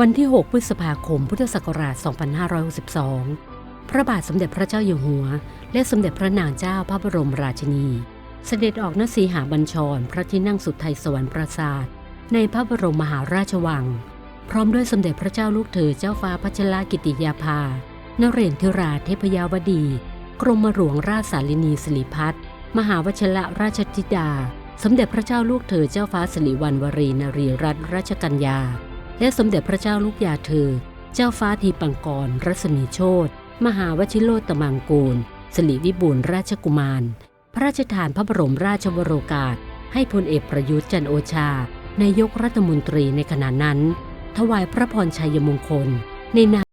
วันที่ 6 พฤษภาคม พุทธศักราช 2562 พระบาทสมเด็จพระเจ้าอยู่หัว และสมเด็จพระนางเจ้าพระบรมราชินี เสด็จออกนสีหาบัญชร พระที่นั่งสุดไทยสวรรค์ปราสาท ในพระบรมมหาราชวัง พร้อมด้วยสมเด็จพระเจ้าลูกเธอเจ้าฟ้าพัชรกิติยาภานเรศธิราเทพยาวดี กรมหลวงราชสาลินีสิริพัฒน์มหาวชระราชธิดา สมเด็จพระเจ้าลูกเธอเจ้าฟ้าสิริวัณวรีนรีรัตนราชกัญญา และสมเด็จพระเจ้าลูกยาเธอ เจ้าฟ้าทีปังกร รัศมีโชตมหาวชิโรตมังกูลสิริวิบูลราชกุมาร พระราชทานพระบรมราชวโรกาส ให้พลเอกประยุทธ์จันโอชานายกรัฐมนตรีในขณะนั้น ถวายพระพรชัยมงคล ในนาม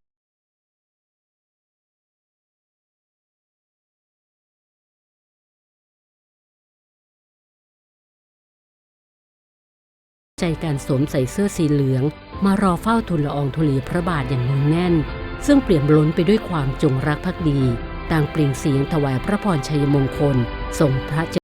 ใจการสวมใส่เสื้อสีเหลือง มารอเฝ้าทูลละอองธุลีพระบาทอย่างเนืองแน่น ซึ่งเปลี่ยนล้นไปด้วยความจงรักภักดี ต่างเปล่งเสียงถวายพระพรชัยมงคลทรงพระเจ